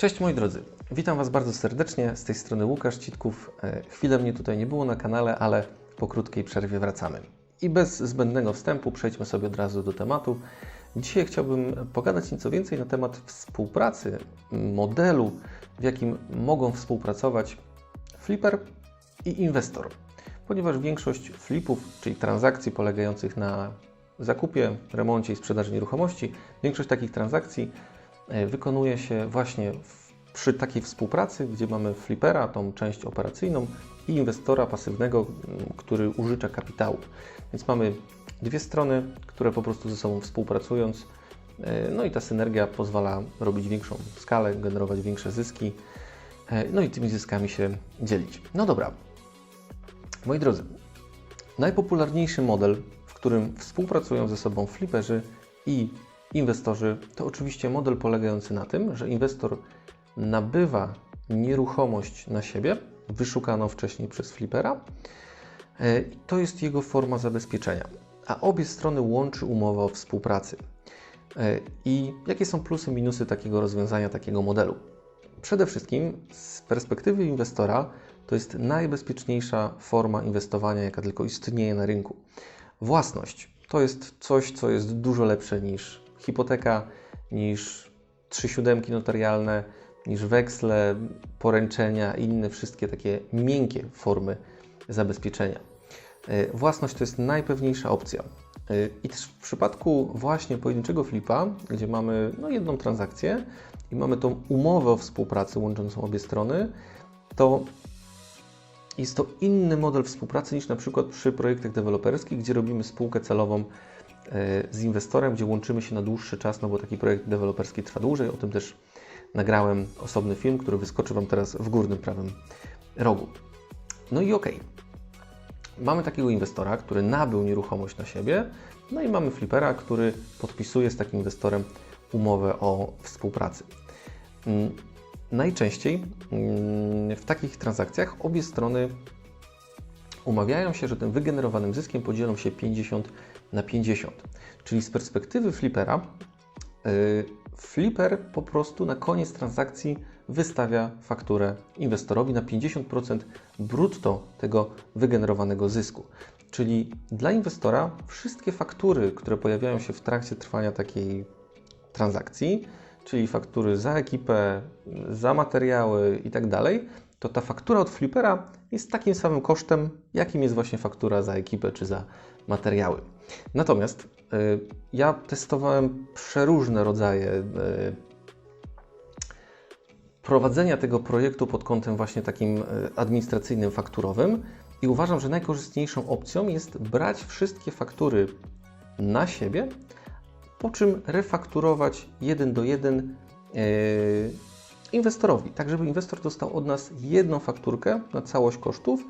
Cześć moi drodzy, witam Was bardzo serdecznie. Z tej strony Łukasz Citków. E, Chwilę mnie tutaj nie było na kanale, ale po krótkiej przerwie wracamy. I bez zbędnego wstępu przejdźmy sobie od razu do tematu. Dzisiaj chciałbym pogadać nieco więcej na temat współpracy, modelu, w jakim mogą współpracować flipper i inwestor. Ponieważ większość flipów, czyli transakcji polegających na zakupie, remoncie i sprzedaży nieruchomości, większość takich transakcji wykonuje się właśnie w, przy takiej współpracy, gdzie mamy flipera, tą część operacyjną i inwestora pasywnego, który użycza kapitału. Więc mamy dwie strony, które po prostu ze sobą współpracując, e, no i ta synergia pozwala robić większą skalę, generować większe zyski, e, no i tymi zyskami się dzielić. No dobra, moi drodzy, najpopularniejszy model, w którym współpracują ze sobą fliperzy i inwestorzy, to oczywiście model polegający na tym, że inwestor nabywa nieruchomość na siebie, wyszukaną wcześniej przez flipera. E, To jest jego forma zabezpieczenia, a obie strony łączy umowa o współpracy. E, I jakie są plusy, minusy takiego rozwiązania, takiego modelu? Przede wszystkim z perspektywy inwestora to jest najbezpieczniejsza forma inwestowania, jaka tylko istnieje na rynku. Własność to jest coś, co jest dużo lepsze niż hipoteka, niż trzy siódemki notarialne, niż weksle, poręczenia i inne wszystkie takie miękkie formy zabezpieczenia. E, Własność to jest najpewniejsza opcja. E, I też w przypadku właśnie pojedynczego flipa, gdzie mamy no, jedną transakcję i mamy tą umowę o współpracy łączącą obie strony, to jest to inny model współpracy niż na przykład przy projektach deweloperskich, gdzie robimy spółkę celową z inwestorem, gdzie łączymy się na dłuższy czas, no bo taki projekt deweloperski trwa dłużej. O tym też nagrałem osobny film, który wyskoczy Wam teraz w górnym prawym rogu. No i okej. Mamy takiego inwestora, który nabył nieruchomość na siebie, no i mamy flipera, który podpisuje z takim inwestorem umowę o współpracy. Mm, Najczęściej mm, w takich transakcjach obie strony umawiają się, że tym wygenerowanym zyskiem podzielą się 50 na 50. Czyli z perspektywy flipera, yy, flipper po prostu na koniec transakcji wystawia fakturę inwestorowi na 50% brutto tego wygenerowanego zysku. Czyli dla inwestora wszystkie faktury, które pojawiają się w trakcie trwania takiej transakcji, czyli faktury za ekipę, za materiały i tak dalej, to ta faktura od flipera jest takim samym kosztem, jakim jest właśnie faktura za ekipę czy za materiały. Natomiast y, ja testowałem przeróżne rodzaje y, prowadzenia tego projektu pod kątem właśnie takim y, administracyjnym, fakturowym i uważam, że najkorzystniejszą opcją jest brać wszystkie faktury na siebie, po czym refakturować jeden do jeden yy, inwestorowi, tak żeby inwestor dostał od nas jedną fakturkę na całość kosztów,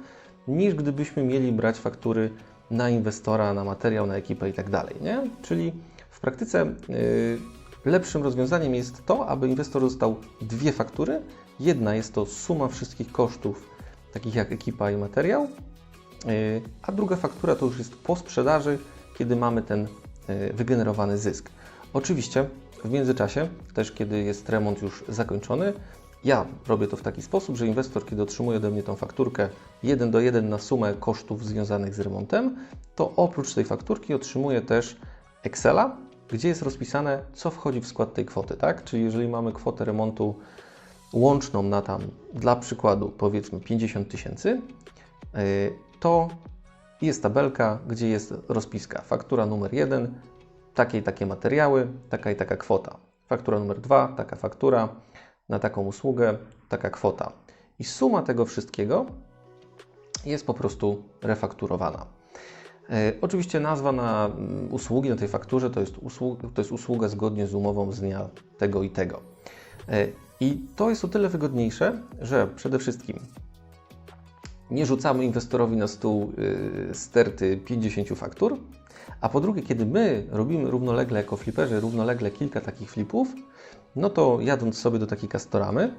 niż gdybyśmy mieli brać faktury na inwestora, na materiał, na ekipę i tak dalej. Nie? Czyli w praktyce yy, lepszym rozwiązaniem jest to, aby inwestor dostał dwie faktury. Jedna jest to suma wszystkich kosztów, takich jak ekipa i materiał, yy, a druga faktura to już jest po sprzedaży, kiedy mamy ten y, wygenerowany zysk. Oczywiście w międzyczasie, też kiedy jest remont już zakończony, ja robię to w taki sposób, że inwestor, kiedy otrzymuje ode mnie tą fakturkę 1 do 1 na sumę kosztów związanych z remontem, to oprócz tej fakturki otrzymuje też Excela, gdzie jest rozpisane, co wchodzi w skład tej kwoty, tak? Czyli jeżeli mamy kwotę remontu łączną na tam, dla przykładu, powiedzmy 50 tysięcy, yy, to jest tabelka, gdzie jest rozpiska. Faktura numer 1, takie i takie materiały, taka i taka kwota. Faktura numer 2, taka faktura, na taką usługę, taka kwota. I suma tego wszystkiego jest po prostu refakturowana. E, oczywiście nazwa na mm, usługi na tej fakturze to jest, usługa, to jest usługa zgodnie z umową z dnia tego i tego. E, I to jest o tyle wygodniejsze, że przede wszystkim nie rzucamy inwestorowi na stół y, sterty 50 faktur, a po drugie, kiedy my robimy równolegle jako fliperzy, równolegle kilka takich flipów, no to jadąc sobie do takiej kastoramy,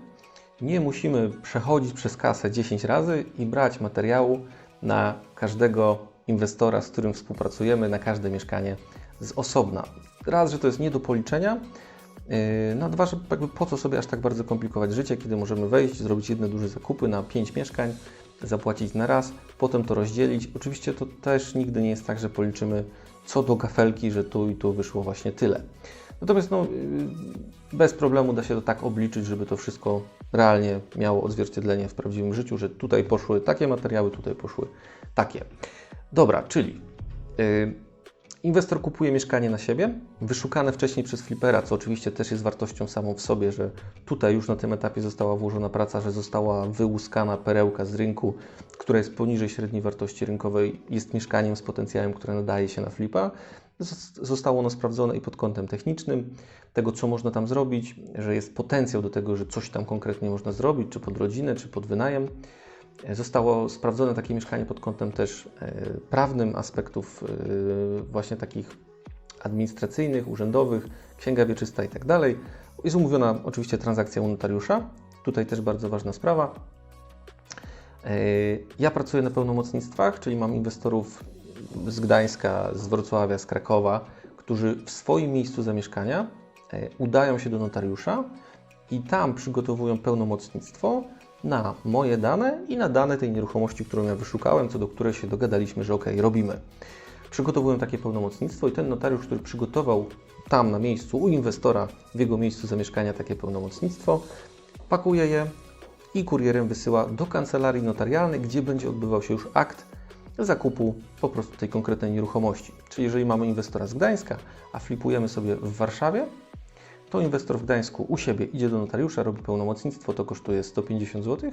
nie musimy przechodzić przez kasę 10 razy i brać materiału na każdego inwestora, z którym współpracujemy, na każde mieszkanie z osobna. Raz, że to jest nie do policzenia, Yy, No a dwa, że po co sobie aż tak bardzo komplikować życie, kiedy możemy wejść, zrobić jedne duże zakupy na 5 mieszkań, zapłacić na raz, potem to rozdzielić. Oczywiście to też nigdy nie jest tak, że policzymy co do kafelki, że tu i tu wyszło właśnie tyle. Natomiast no, yy, bez problemu da się to tak obliczyć, żeby to wszystko realnie miało odzwierciedlenie w prawdziwym życiu, że tutaj poszły takie materiały, tutaj poszły takie. Dobra, czyli yy, Inwestor kupuje mieszkanie na siebie, wyszukane wcześniej przez flipera, co oczywiście też jest wartością samą w sobie, że tutaj już na tym etapie została włożona praca, że została wyłuskana perełka z rynku, która jest poniżej średniej wartości rynkowej, jest mieszkaniem z potencjałem, które nadaje się na flipa. Zos- Zostało ono sprawdzone i pod kątem technicznym, tego co można tam zrobić, że jest potencjał do tego, że coś tam konkretnie można zrobić, czy pod rodzinę, czy pod wynajem. Zostało sprawdzone takie mieszkanie pod kątem też e, prawnym, aspektów e, właśnie takich administracyjnych, urzędowych, księga wieczysta i tak. Jest umówiona oczywiście transakcja u notariusza. Tutaj też bardzo ważna sprawa. E, Ja pracuję na pełnomocnictwach, czyli mam inwestorów z Gdańska, z Wrocławia, z Krakowa, którzy w swoim miejscu zamieszkania udają się do notariusza i tam przygotowują pełnomocnictwo na moje dane i na dane tej nieruchomości, którą ja wyszukałem, co do której się dogadaliśmy, że ok, robimy. Przygotowują takie pełnomocnictwo i ten notariusz, który przygotował tam na miejscu u inwestora w jego miejscu zamieszkania takie pełnomocnictwo, pakuje je i kurierem wysyła do kancelarii notarialnej, gdzie będzie odbywał się już akt zakupu po prostu tej konkretnej nieruchomości. Czyli jeżeli mamy inwestora z Gdańska, a flipujemy sobie w Warszawie, to inwestor w Gdańsku u siebie idzie do notariusza, robi pełnomocnictwo, to kosztuje 150 zł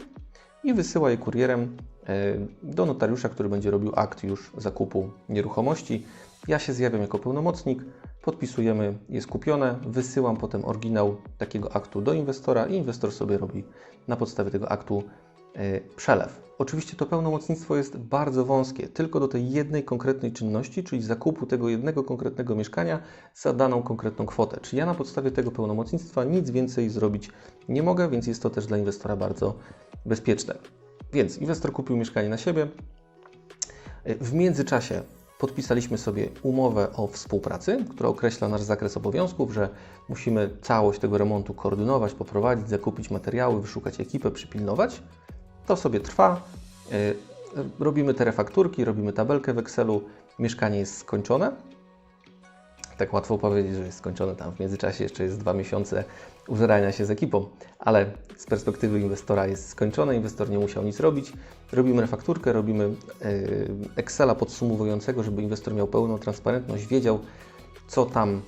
i wysyła je kurierem e, do notariusza, który będzie robił akt już zakupu nieruchomości. Ja się zjawiam jako pełnomocnik, podpisujemy, jest kupione, wysyłam potem oryginał takiego aktu do inwestora i inwestor sobie robi na podstawie tego aktu e, przelew. Oczywiście to pełnomocnictwo jest bardzo wąskie, tylko do tej jednej konkretnej czynności, czyli zakupu tego jednego konkretnego mieszkania za daną konkretną kwotę. Czyli ja na podstawie tego pełnomocnictwa nic więcej zrobić nie mogę, więc jest to też dla inwestora bardzo bezpieczne. Więc inwestor kupił mieszkanie na siebie. W międzyczasie podpisaliśmy sobie umowę o współpracy, która określa nasz zakres obowiązków, że musimy całość tego remontu koordynować, poprowadzić, zakupić materiały, wyszukać ekipę, przypilnować. To sobie trwa. Y, Robimy te refakturki, robimy tabelkę w Excelu. Mieszkanie jest skończone. Tak łatwo powiedzieć, że jest skończone. Tam w międzyczasie jeszcze jest dwa miesiące użerania się z ekipą, ale z perspektywy inwestora jest skończone. Inwestor nie musiał nic robić. Robimy refakturkę, robimy y, Excela podsumowującego, żeby inwestor miał pełną transparentność, wiedział, co tam,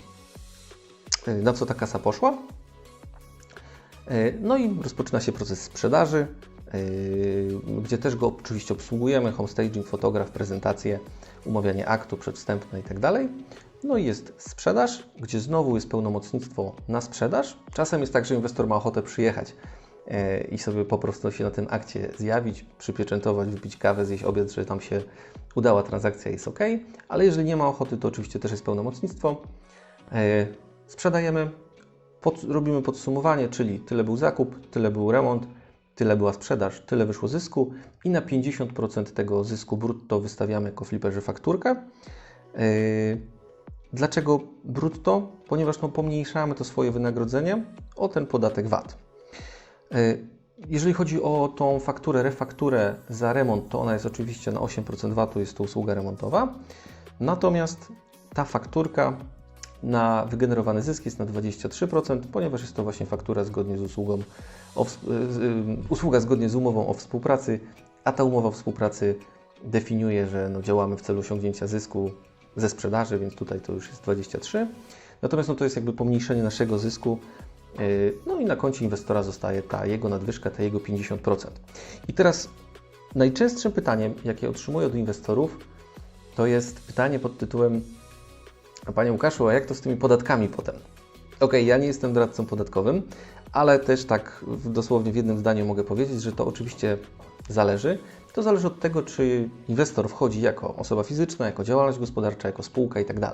y, na co ta kasa poszła. No i rozpoczyna się proces sprzedaży, gdzie też go oczywiście obsługujemy, homestaging, fotograf, prezentacje, umawianie aktu przedwstępne itd. No i jest sprzedaż, gdzie znowu jest pełnomocnictwo na sprzedaż. Czasem jest tak, że inwestor ma ochotę przyjechać yy, i sobie po prostu się na tym akcie zjawić, przypieczętować, wypić kawę, zjeść obiad, że tam się udała transakcja, jest ok. Ale jeżeli nie ma ochoty, to oczywiście też jest pełnomocnictwo. Yy, Sprzedajemy, pod, robimy podsumowanie, czyli tyle był zakup, tyle był remont, tyle była sprzedaż, tyle wyszło zysku i na 50% tego zysku brutto wystawiamy jako fakturkę. Yy, dlaczego brutto? Ponieważ no, pomniejszamy to swoje wynagrodzenie o ten podatek VAT. Yy, jeżeli chodzi o tą fakturę, refakturę za remont, to ona jest oczywiście na 8% VAT-u, jest to usługa remontowa. Natomiast ta fakturka na wygenerowany zysk jest na 23%, ponieważ jest to właśnie faktura zgodnie z usługą, o, z- y, usługa zgodnie z umową o współpracy, a ta umowa o współpracy definiuje, że no, działamy w celu osiągnięcia zysku ze sprzedaży, więc tutaj to już jest 23. Natomiast no, to jest jakby pomniejszenie naszego zysku. yy, No i na koncie inwestora zostaje ta jego nadwyżka, ta jego 50%. I teraz najczęstszym pytaniem, jakie otrzymuję od inwestorów, to jest pytanie pod tytułem a Panie Łukaszu, a jak to z tymi podatkami potem? Ok, ja nie jestem doradcą podatkowym, ale też tak dosłownie w jednym zdaniu mogę powiedzieć, że to oczywiście zależy. To zależy od tego, czy inwestor wchodzi jako osoba fizyczna, jako działalność gospodarcza, jako spółka itd.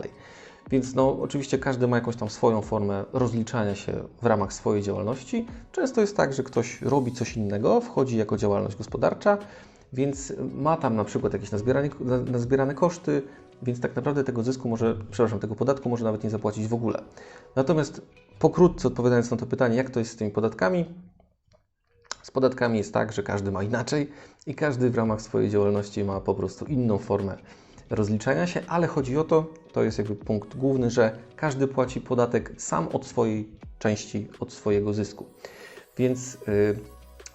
Więc no, oczywiście każdy ma jakąś tam swoją formę rozliczania się w ramach swojej działalności. Często jest tak, że ktoś robi coś innego, wchodzi jako działalność gospodarcza, więc ma tam na przykład jakieś nazbierane, na- nazbierane koszty, więc tak naprawdę tego zysku może, przepraszam, tego podatku może nawet nie zapłacić w ogóle. Natomiast pokrótce odpowiadając na to pytanie, jak to jest z tymi podatkami, z podatkami jest tak, że każdy ma inaczej i każdy w ramach swojej działalności ma po prostu inną formę rozliczania się, ale chodzi o to, to jest jakby punkt główny, że każdy płaci podatek sam od swojej części, od swojego zysku. Więc yy,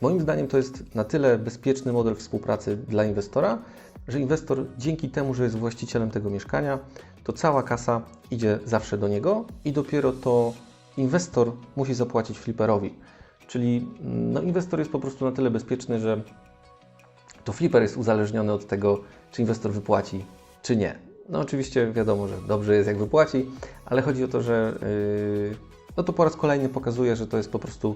moim zdaniem to jest na tyle bezpieczny model współpracy dla inwestora, że inwestor dzięki temu, że jest właścicielem tego mieszkania, to cała kasa idzie zawsze do niego i dopiero to inwestor musi zapłacić fliperowi. Czyli no, inwestor jest po prostu na tyle bezpieczny, że to flipper jest uzależniony od tego, czy inwestor wypłaci, czy nie. No oczywiście wiadomo, że dobrze jest jak wypłaci, ale chodzi o to, że yy, no to po raz kolejny pokazuje, że to jest po prostu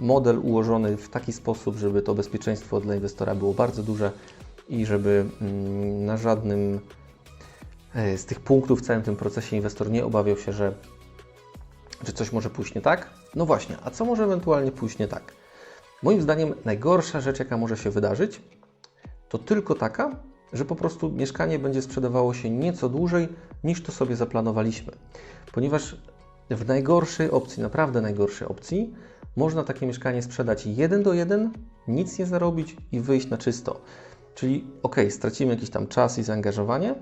model ułożony w taki sposób, żeby to bezpieczeństwo dla inwestora było bardzo duże i żeby mm, na żadnym e, z tych punktów w całym tym procesie inwestor nie obawiał się, że, że coś może pójść nie tak. No właśnie, a co może ewentualnie pójść nie tak? Moim zdaniem najgorsza rzecz, jaka może się wydarzyć, to tylko taka, że po prostu mieszkanie będzie sprzedawało się nieco dłużej niż to sobie zaplanowaliśmy. Ponieważ w najgorszej opcji, naprawdę najgorszej opcji, można takie mieszkanie sprzedać jeden do jeden, nic nie zarobić i wyjść na czysto. Czyli ok, stracimy jakiś tam czas i zaangażowanie,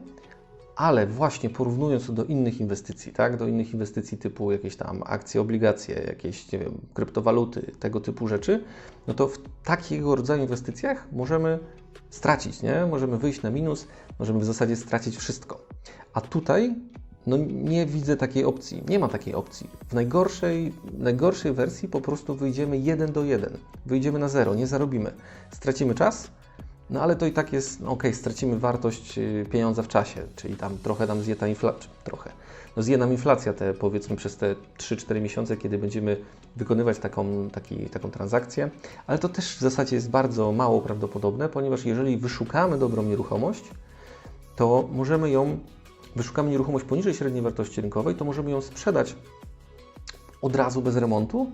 ale właśnie porównując to do innych inwestycji, tak, do innych inwestycji typu jakieś tam akcje, obligacje, jakieś nie wiem, kryptowaluty, tego typu rzeczy, no to w takiego rodzaju inwestycjach możemy stracić, nie? Możemy wyjść na minus, możemy w zasadzie stracić wszystko. A tutaj no nie widzę takiej opcji, nie ma takiej opcji. W najgorszej, najgorszej wersji po prostu wyjdziemy jeden do jeden, wyjdziemy na zero, nie zarobimy. Stracimy czas, no ale to i tak jest, no ok, stracimy wartość y, pieniądza w czasie, czyli tam trochę nam zje ta inflacja, trochę, no zje nam inflacja te powiedzmy przez te 3-4 miesiące, kiedy będziemy wykonywać taką, taki, taką transakcję, ale to też w zasadzie jest bardzo mało prawdopodobne, ponieważ jeżeli wyszukamy dobrą nieruchomość, to możemy ją, wyszukamy nieruchomość poniżej średniej wartości rynkowej, to możemy ją sprzedać od razu bez remontu,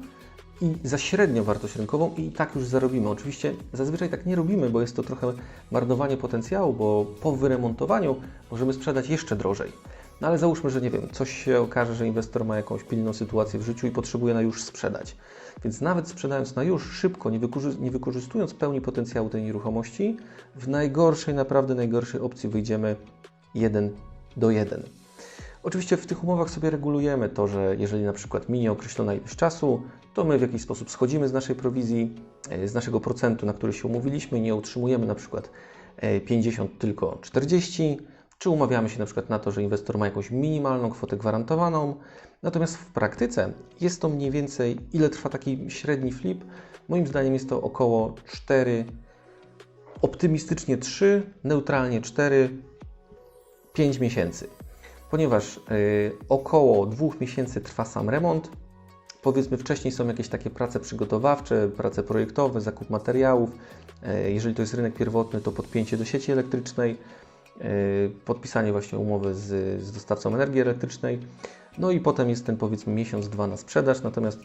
i za średnią wartość rynkową i tak już zarobimy. Oczywiście zazwyczaj tak nie robimy, bo jest to trochę marnowanie potencjału, bo po wyremontowaniu możemy sprzedać jeszcze drożej. No ale załóżmy, że nie wiem, coś się okaże, że inwestor ma jakąś pilną sytuację w życiu i potrzebuje na już sprzedać. Więc nawet sprzedając na już szybko, nie, wykorzy nie wykorzystując pełni potencjału tej nieruchomości, w najgorszej, naprawdę najgorszej opcji wyjdziemy 1 do 1. Oczywiście w tych umowach sobie regulujemy to, że jeżeli na przykład minie określona ilość czasu, to my w jakiś sposób schodzimy z naszej prowizji, e, z naszego procentu, na który się umówiliśmy, nie utrzymujemy na przykład 50, e, tylko 40, czy umawiamy się na przykład na to, że inwestor ma jakąś minimalną kwotę gwarantowaną. Natomiast w praktyce jest to mniej więcej, ile trwa taki średni flip? Moim zdaniem jest to około 4, optymistycznie 3, neutralnie 4, 5 miesięcy ponieważ y, około dwóch miesięcy trwa sam remont. Powiedzmy, wcześniej są jakieś takie prace przygotowawcze, prace projektowe, zakup materiałów. Y, jeżeli to jest rynek pierwotny, to podpięcie do sieci elektrycznej, y, podpisanie właśnie umowy z, z dostawcą energii elektrycznej. No i potem jest ten powiedzmy miesiąc, dwa na sprzedaż. Natomiast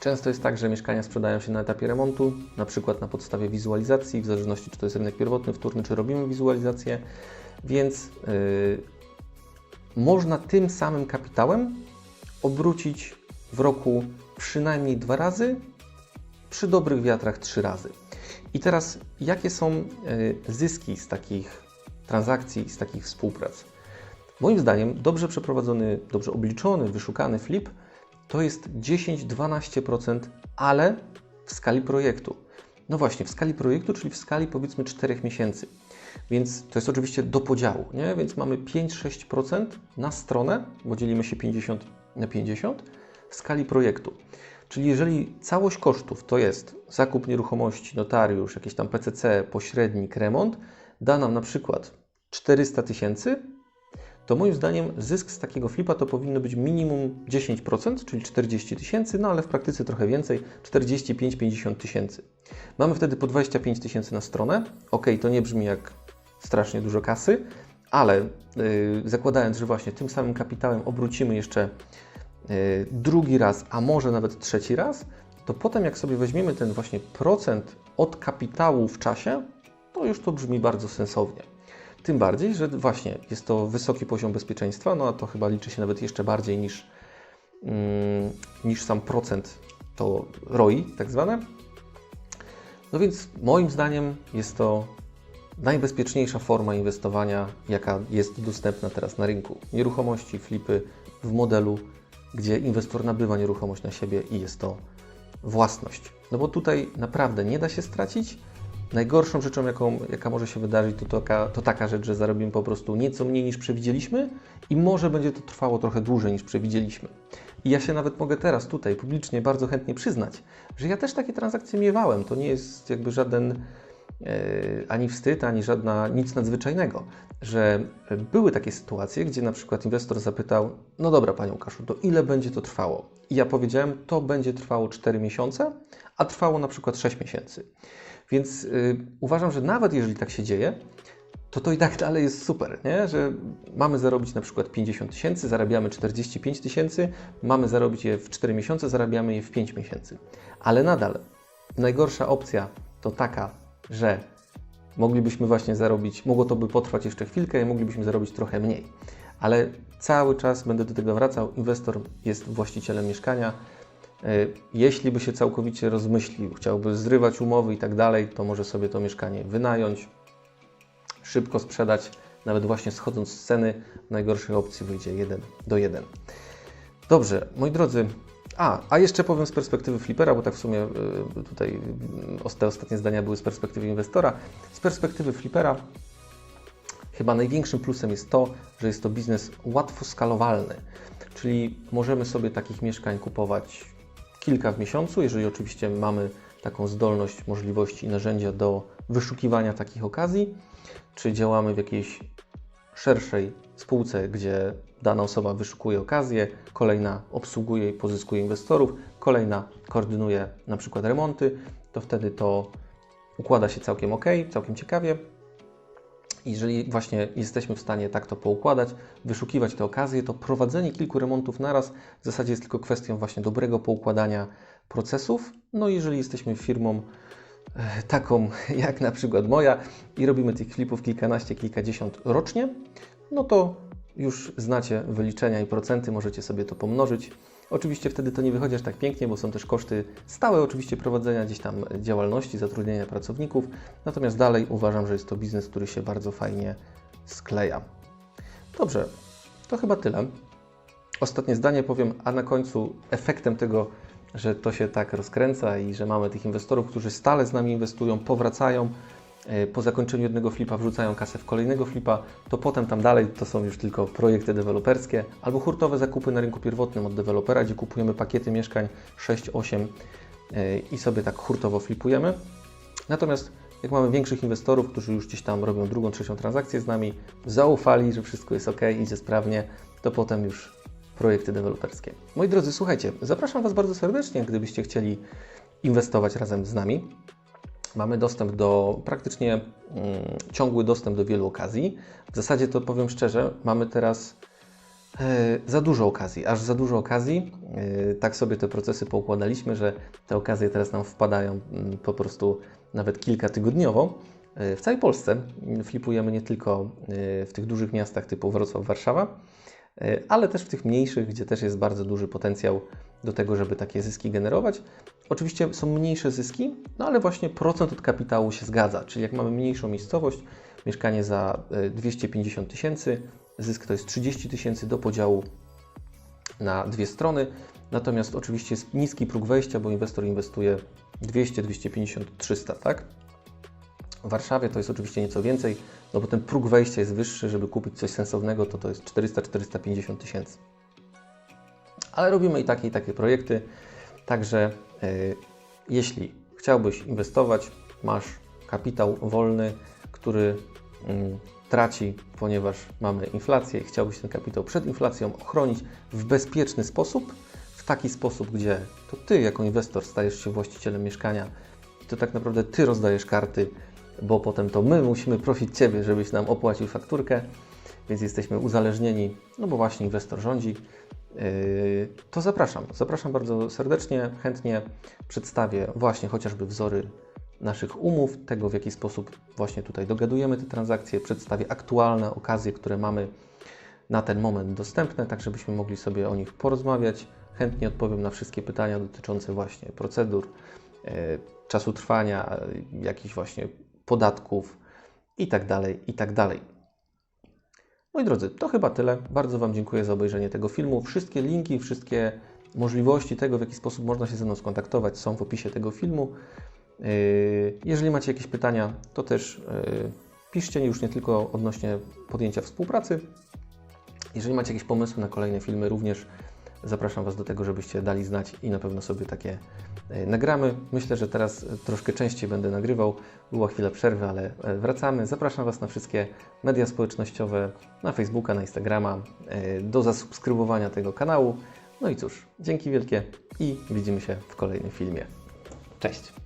Często jest tak, że mieszkania sprzedają się na etapie remontu, na przykład na podstawie wizualizacji, w zależności czy to jest rynek pierwotny, wtórny, czy robimy wizualizację, więc można tym samym kapitałem obrócić w roku przynajmniej dwa razy, przy dobrych wiatrach trzy razy. I teraz, jakie są e, zyski z takich transakcji, z takich współprac? Moim zdaniem, dobrze przeprowadzony, dobrze obliczony, wyszukany flip to jest 10-12%, ale w skali projektu. No właśnie, w skali projektu, czyli w skali powiedzmy 4 miesięcy. Więc to jest oczywiście do podziału, nie? Więc mamy 5-6% na stronę, bo dzielimy się 50 na 50 w skali projektu. Czyli jeżeli całość kosztów to jest zakup nieruchomości, notariusz, jakieś tam PCC, pośrednik, remont, da nam na przykład 400 tysięcy, to moim zdaniem zysk z takiego flipa to powinno być minimum 10%, czyli 40 tysięcy, no ale w praktyce trochę więcej, 45-50 tysięcy. Mamy wtedy po 25 tysięcy na stronę. Ok, to nie brzmi jak strasznie dużo kasy, ale yy, zakładając, że właśnie tym samym kapitałem obrócimy jeszcze yy, drugi raz, a może nawet trzeci raz, to potem jak sobie weźmiemy ten właśnie procent od kapitału w czasie, to już to brzmi bardzo sensownie. Tym bardziej, że właśnie jest to wysoki poziom bezpieczeństwa, no a to chyba liczy się nawet jeszcze bardziej niż, mm, niż sam procent to ROI, tak zwane. No więc moim zdaniem jest to najbezpieczniejsza forma inwestowania, jaka jest dostępna teraz na rynku. Nieruchomości, flipy w modelu, gdzie inwestor nabywa nieruchomość na siebie i jest to własność. No bo tutaj naprawdę nie da się stracić. Najgorszą rzeczą, jaką, jaka może się wydarzyć, to taka, to taka rzecz, że zarobimy po prostu nieco mniej niż przewidzieliśmy i może będzie to trwało trochę dłużej niż przewidzieliśmy. I ja się nawet mogę teraz tutaj publicznie bardzo chętnie przyznać, że ja też takie transakcje miewałem. To nie jest jakby żaden ani wstyd, ani żadna nic nadzwyczajnego, że były takie sytuacje, gdzie na przykład inwestor zapytał: No dobra, panie Łukaszu, to ile będzie to trwało? I ja powiedziałem: To będzie trwało 4 miesiące, a trwało na przykład 6 miesięcy. Więc y, uważam, że nawet jeżeli tak się dzieje, to to i tak dalej jest super, nie? że mamy zarobić na przykład 50 tysięcy, zarabiamy 45 tysięcy, mamy zarobić je w 4 miesiące, zarabiamy je w 5 miesięcy. Ale nadal najgorsza opcja to taka, że moglibyśmy właśnie zarobić, mogło to by potrwać jeszcze chwilkę i moglibyśmy zarobić trochę mniej. Ale cały czas będę do tego wracał. Inwestor jest właścicielem mieszkania. E, Jeśli by się całkowicie rozmyślił, chciałby zrywać umowy i tak dalej, to może sobie to mieszkanie wynająć, szybko sprzedać, nawet właśnie schodząc z ceny, w najgorszej opcji wyjdzie 1 do 1. Dobrze, moi drodzy, a, a jeszcze powiem z perspektywy flipera, bo tak w sumie y, tutaj y, te ostatnie zdania były z perspektywy inwestora. Z perspektywy flipera chyba największym plusem jest to, że jest to biznes łatwo skalowalny, czyli możemy sobie takich mieszkań kupować kilka w miesiącu, jeżeli oczywiście mamy taką zdolność, możliwości i narzędzia do wyszukiwania takich okazji, czy działamy w jakiejś szerszej spółce, gdzie dana osoba wyszukuje okazję, kolejna obsługuje i pozyskuje inwestorów, kolejna koordynuje na przykład remonty, to wtedy to układa się całkiem ok, całkiem ciekawie. Jeżeli właśnie jesteśmy w stanie tak to poukładać, wyszukiwać te okazje, to prowadzenie kilku remontów naraz w zasadzie jest tylko kwestią właśnie dobrego poukładania procesów. No jeżeli jesteśmy firmą e, taką jak na przykład moja i robimy tych klipów kilkanaście, kilkadziesiąt rocznie, no to już znacie wyliczenia i procenty, możecie sobie to pomnożyć. Oczywiście wtedy to nie wychodzi aż tak pięknie, bo są też koszty stałe oczywiście prowadzenia gdzieś tam działalności, zatrudnienia pracowników. Natomiast dalej uważam, że jest to biznes, który się bardzo fajnie skleja. Dobrze, to chyba tyle. Ostatnie zdanie powiem, a na końcu efektem tego, że to się tak rozkręca i że mamy tych inwestorów, którzy stale z nami inwestują, powracają, po zakończeniu jednego flipa wrzucają kasę w kolejnego flipa, to potem tam dalej to są już tylko projekty deweloperskie albo hurtowe zakupy na rynku pierwotnym od dewelopera, gdzie kupujemy pakiety mieszkań 6-8 e, i sobie tak hurtowo flipujemy. Natomiast jak mamy większych inwestorów, którzy już gdzieś tam robią drugą, trzecią transakcję z nami, zaufali, że wszystko jest ok, idzie sprawnie, to potem już projekty deweloperskie. Moi drodzy, słuchajcie, zapraszam Was bardzo serdecznie, gdybyście chcieli inwestować razem z nami. Mamy dostęp do praktycznie mm, ciągły dostęp do wielu okazji. W zasadzie to powiem szczerze, mamy teraz e, za dużo okazji, aż za dużo okazji. E, tak sobie te procesy poukładaliśmy, że te okazje teraz nam wpadają mm, po prostu nawet kilka tygodniowo. E, w całej Polsce flipujemy nie tylko w tych dużych miastach typu Wrocław, Warszawa, ale też w tych mniejszych, gdzie też jest bardzo duży potencjał do tego, żeby takie zyski generować. Oczywiście są mniejsze zyski, no ale właśnie procent od kapitału się zgadza, czyli jak mamy mniejszą miejscowość, mieszkanie za e, 250 tysięcy, zysk to jest 30 tysięcy do podziału na dwie strony. Natomiast oczywiście jest niski próg wejścia, bo inwestor inwestuje 200, 250, 300, tak? W Warszawie to jest oczywiście nieco więcej, no bo ten próg wejścia jest wyższy, żeby kupić coś sensownego, to to jest 400-450 tysięcy. Ale robimy i takie, i takie projekty, także jeśli chciałbyś inwestować, masz kapitał wolny, który mm, traci, ponieważ mamy inflację i chciałbyś ten kapitał przed inflacją ochronić w bezpieczny sposób, w taki sposób, gdzie to Ty jako inwestor stajesz się właścicielem mieszkania i to tak naprawdę Ty rozdajesz karty, bo potem to my musimy prosić Ciebie, żebyś nam opłacił fakturkę, więc jesteśmy uzależnieni, no bo właśnie inwestor rządzi. Yy, To zapraszam, zapraszam bardzo serdecznie, chętnie przedstawię właśnie chociażby wzory naszych umów, tego w jaki sposób właśnie tutaj dogadujemy te transakcje, przedstawię aktualne okazje, które mamy na ten moment dostępne, tak żebyśmy mogli sobie o nich porozmawiać. Chętnie odpowiem na wszystkie pytania dotyczące właśnie procedur, e, czasu trwania, e, jakichś właśnie podatków i tak dalej, i tak dalej. Moi drodzy, to chyba tyle. Bardzo Wam dziękuję za obejrzenie tego filmu. Wszystkie linki, wszystkie możliwości tego, w jaki sposób można się ze mną skontaktować, są w opisie tego filmu. Yy, Jeżeli macie jakieś pytania, to też yy, piszcie już nie tylko odnośnie podjęcia współpracy. Jeżeli macie jakieś pomysły na kolejne filmy, również zapraszam Was do tego, żebyście dali znać i na pewno sobie takie yy, nagramy. Myślę, że teraz troszkę częściej będę nagrywał. Była chwila przerwy, ale yy, wracamy. Zapraszam Was na wszystkie media społecznościowe, na Facebooka, na Instagrama, yy, do zasubskrybowania tego kanału. No i cóż, dzięki wielkie i widzimy się w kolejnym filmie. Cześć!